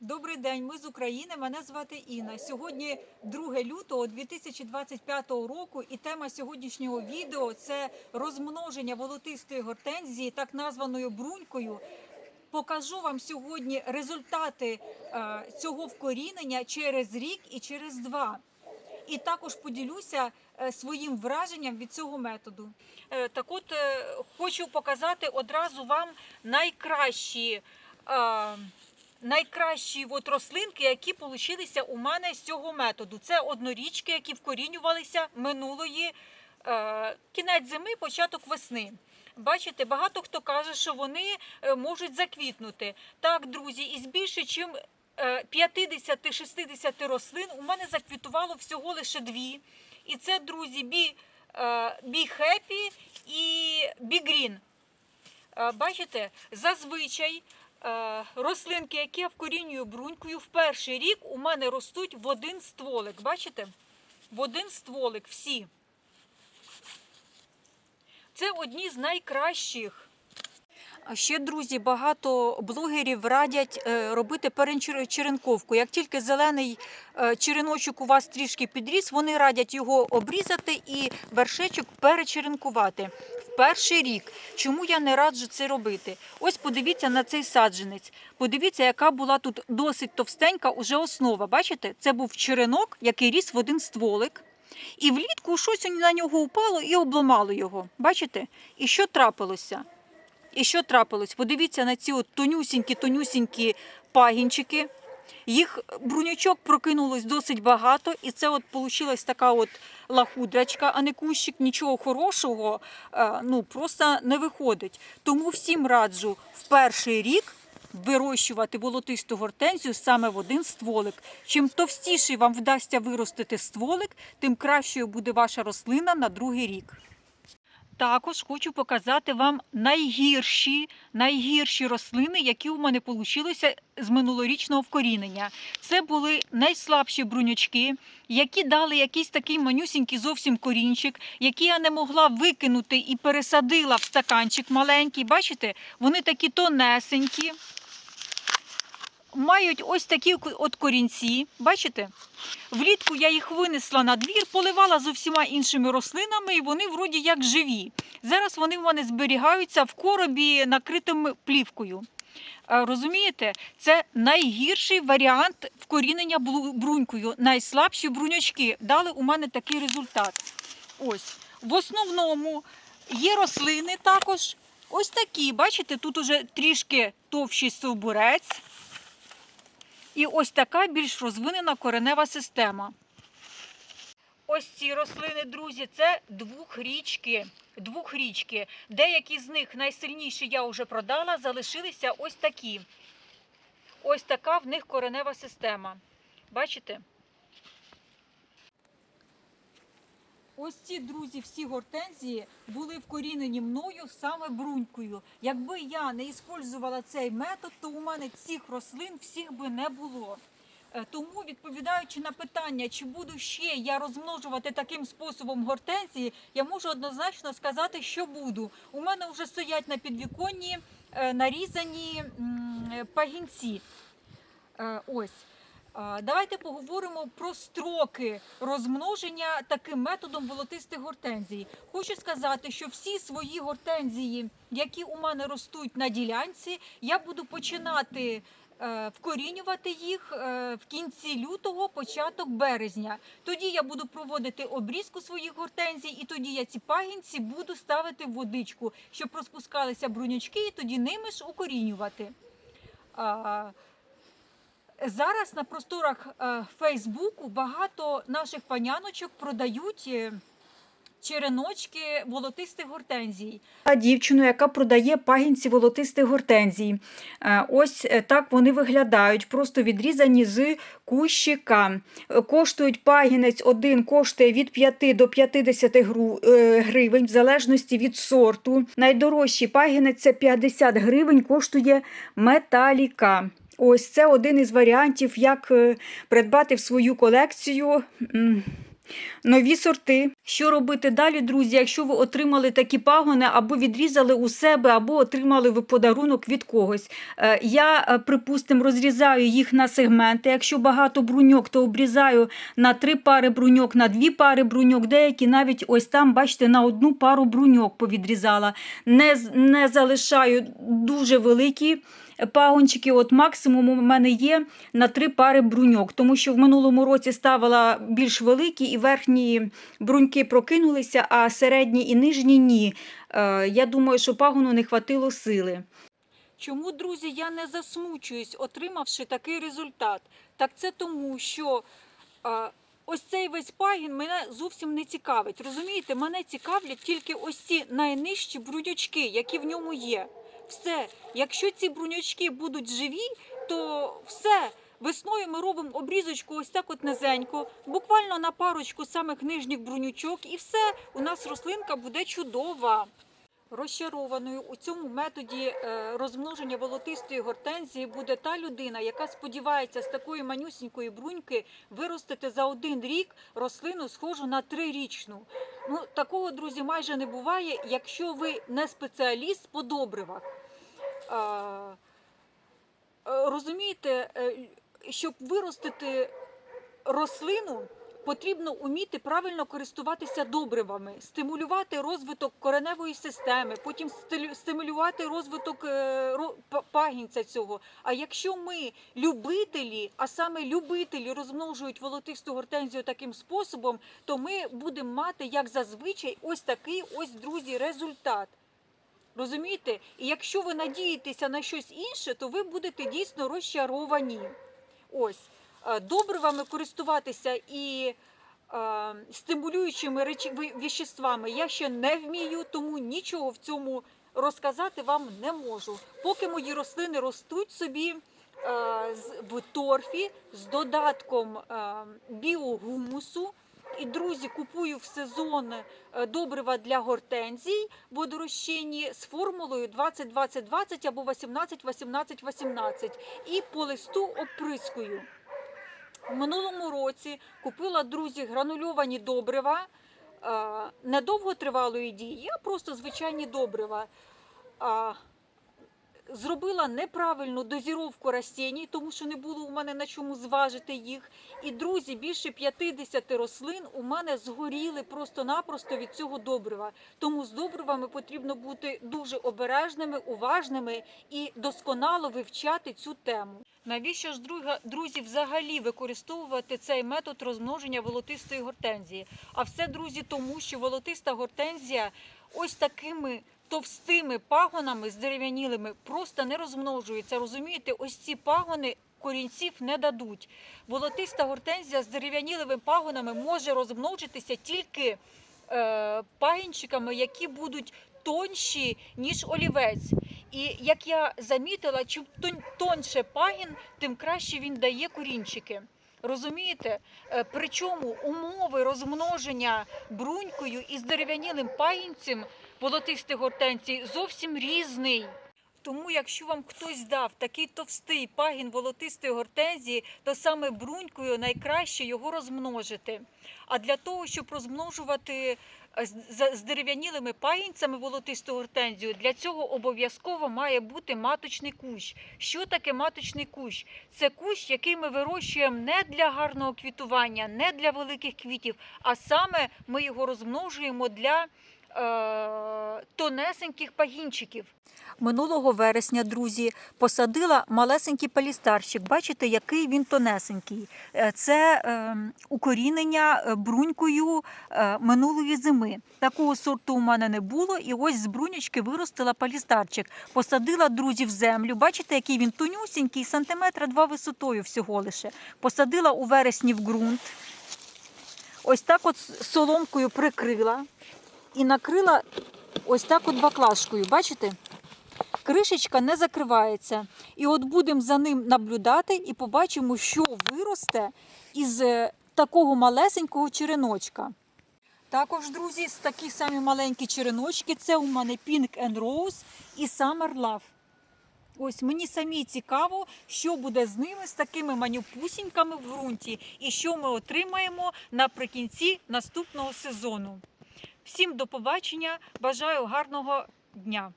Добрий день, ми з України. Мене звати Інна. Сьогодні 2 лютого 2025 року, і тема сьогоднішнього відео це розмноження волотистої гортензії, так названою брунькою. Покажу вам сьогодні результати е, цього вкорінення через рік і через два. І також поділюся е, своїм враженням від цього методу. Е, Так от хочу показати одразу вам найкращі. Е, найкращі от рослинки, які получилися у мене з цього методу. Це однорічки, які вкорінювалися минулої е, кінець зими, початок весни. Бачите, багато хто каже, що вони е, можуть заквітнути. Так, друзі, із більше, ніж 50-60 рослин у мене заквітувало всього лише дві. І це, друзі, бі, е, хеппі і бі грін. Е, Бачите, зазвичай е, рослинки, які я вкорінюю брунькою, в перший рік у мене ростуть в один стволик. Бачите? В один стволик всі. Це одні з найкращих. А ще, друзі, багато блогерів радять е, робити перечеренковку. Як тільки зелений е, череночок у вас трішки підріс, вони радять його обрізати і вершечок перечеренкувати в перший рік. Чому я не раджу це робити? Ось подивіться на цей саджанець. Подивіться, яка була тут досить товстенька уже основа. Бачите, це був черенок, який ріс в один стволик. І влітку щось на нього упало і обламало його. Бачите? І що трапилося? І що трапилось? Подивіться на ці от тонюсінькі, тонюсінькі пагінчики. Їх брунячок прокинулось досить багато, і це от вийшла така от лахудрачка, а не кущик. Нічого хорошого е, ну, просто не виходить. Тому всім раджу в перший рік вирощувати волотисту гортензію саме в один стволик. Чим товстіший вам вдасться виростити стволик, тим кращою буде ваша рослина на другий рік. Також хочу показати вам найгірші, найгірші рослини, які у мене вийшли з минулорічного вкорінення. Це були найслабші брунячки, які дали якийсь такий манюсінький зовсім корінчик, який я не могла викинути і пересадила в стаканчик маленький. Бачите, вони такі тонесенькі. Мають ось такі от корінці, бачите? Влітку я їх винесла на двір, поливала з усіма іншими рослинами, і вони вроді як живі. Зараз вони в мене зберігаються в коробі, накритим плівкою. Розумієте, це найгірший варіант вкорінення брунькою. Найслабші брунячки дали у мене такий результат. Ось. В основному є рослини також. Ось такі, бачите, тут уже трішки товщий стовбурець. І ось така більш розвинена коренева система. Ось ці рослини, друзі, це двохрічки. Двохрічки. Деякі з них найсильніші я вже продала, залишилися ось такі. Ось така в них коренева система. Бачите? Ось ці друзі, всі гортензії були вкорінені мною саме брунькою. Якби я не використовувала цей метод, то у мене цих рослин всіх би не було. Е, Тому, відповідаючи на питання, чи буду ще я розмножувати таким способом гортензії, я можу однозначно сказати, що буду. У мене вже стоять на підвіконні е, нарізані пагінці. Е, Ось. Давайте поговоримо про строки розмноження таким методом волотистих гортензій. Хочу сказати, що всі свої гортензії, які у мене ростуть на ділянці, я буду починати е, вкорінювати їх е, в кінці лютого, початок березня. Тоді я буду проводити обрізку своїх гортензій, і тоді я ці пагінці буду ставити в водичку, щоб розпускалися брунячки, і тоді ними ж укорінювати. Зараз на просторах е, Фейсбуку багато наших паняночок продають е, череночки волотистих гортензій. Дівчину, яка продає пагінці волотистих гортензій. Е, Ось так вони виглядають, просто відрізані з кущика. Коштують пагінець один коштує від 5 до 50 е, гривень, в залежності від сорту. Найдорожчий пагінець це 50 гривень, коштує металіка. Ось це один із варіантів, як е, придбати в свою колекцію нові сорти. Що робити далі, друзі, якщо ви отримали такі пагони або відрізали у себе, або отримали ви подарунок від когось. Е, Я, е, припустимо, розрізаю їх на сегменти. Якщо багато бруньок, то обрізаю на три пари бруньок, на дві пари бруньок. Деякі навіть ось там, бачите, на одну пару бруньок повідрізала. Не, не залишаю дуже великі пагончики. От максимум у мене є на три пари бруньок, тому що в минулому році ставила більш великі і верхні бруньки прокинулися, а середні і нижні ні. Е, Я думаю, що пагону не хватило сили. Чому, друзі, я не засмучуюсь, отримавши такий результат? Так це тому, що е, ось цей весь пагін мене зовсім не цікавить. Розумієте, мене цікавлять тільки ось ці найнижчі бруньочки, які в ньому є. Все, якщо ці бруньочки будуть живі, то все. Весною ми робимо обрізочку ось так от низенько, буквально на парочку самих нижніх брунючок, і все, у нас рослинка буде чудова. Розчарованою у цьому методі е, розмноження волотистої гортензії буде та людина, яка сподівається з такої манюсінької бруньки виростити за один рік рослину схожу на трирічну. Ну такого, друзі, майже не буває, якщо ви не спеціаліст по добривах. Е, Розумієте, е, щоб виростити рослину, потрібно уміти правильно користуватися добривами, стимулювати розвиток кореневої системи, потім стимулювати розвиток е, пагінця цього. А якщо ми любителі, а саме любителі розмножують волотисту гортензію таким способом, то ми будемо мати, як зазвичай, ось такий ось, друзі, результат. Розумієте? І якщо ви надієтеся на щось інше, то ви будете дійсно розчаровані. Ось е, добривами користуватися і е, стимулюючими речі, віществами я ще не вмію, тому нічого в цьому розказати вам не можу. Поки мої рослини ростуть собі е, в торфі з додатком е, біогумусу. І друзі, купую в сезон е, добрива для гортензій водорозчинні з формулою 20-20-20 або 18-18-18 і по листу оприскую. У минулому році купила друзі гранульовані добрива е, недовготривалої дії, а просто звичайні добрива. Зробила неправильну дозіровку растінь, тому що не було у мене на чому зважити їх. І друзі, більше 50 рослин у мене згоріли просто-напросто від цього добрива. Тому з добривами потрібно бути дуже обережними, уважними і досконало вивчати цю тему. Навіщо ж друзі взагалі використовувати цей метод розмноження волотистої гортензії? А все, друзі, тому що волотиста гортензія ось такими товстими пагонами здерев'янілими просто не розмножується. Розумієте, ось ці пагони. Корінців не дадуть. Волотиста гортензія з дерев'янілими пагонами може розмножитися тільки е, пагінчиками, які будуть тонші, ніж олівець. І як я замітила, чим тон- тонше пагін, тим краще він дає корінчики. Розумієте? Е, Причому умови розмноження брунькою із дерев'янілим пагінцем волотистих гортенці зовсім різний. Тому, якщо вам хтось дав такий товстий пагін волотистої гортензії, то саме брунькою найкраще його розмножити. А для того, щоб розмножувати з- дерев'янілими паїнцями волотисту гортензію, для цього обов'язково має бути маточний кущ. Що таке маточний кущ? Це кущ, який ми вирощуємо не для гарного квітування, не для великих квітів, а саме ми його розмножуємо для тонесеньких пагінчиків. Минулого вересня, друзі, посадила малесенький палістарчик. Бачите, який він тонесенький. Е, Це е, укорінення е, брунькою е, минулої зими. Такого сорту у мене не було. І ось з брунячки виростила палістарчик. Посадила друзі в землю. Бачите, який він тонюсінький, сантиметра два висотою всього лише. Посадила у вересні в ґрунт. Ось так от соломкою прикрила і накрила ось так от баклажкою. Бачите? Кришечка не закривається. І от будемо за ним наблюдати і побачимо, що виросте із е, такого малесенького череночка. Також, друзі, такі самі маленькі череночки. Це у мене Pink and Rose і Summer Love. Ось мені самі цікаво, що буде з ними, з такими манюпусіньками в ґрунті, і що ми отримаємо наприкінці наступного сезону. Всім до побачення, бажаю гарного дня!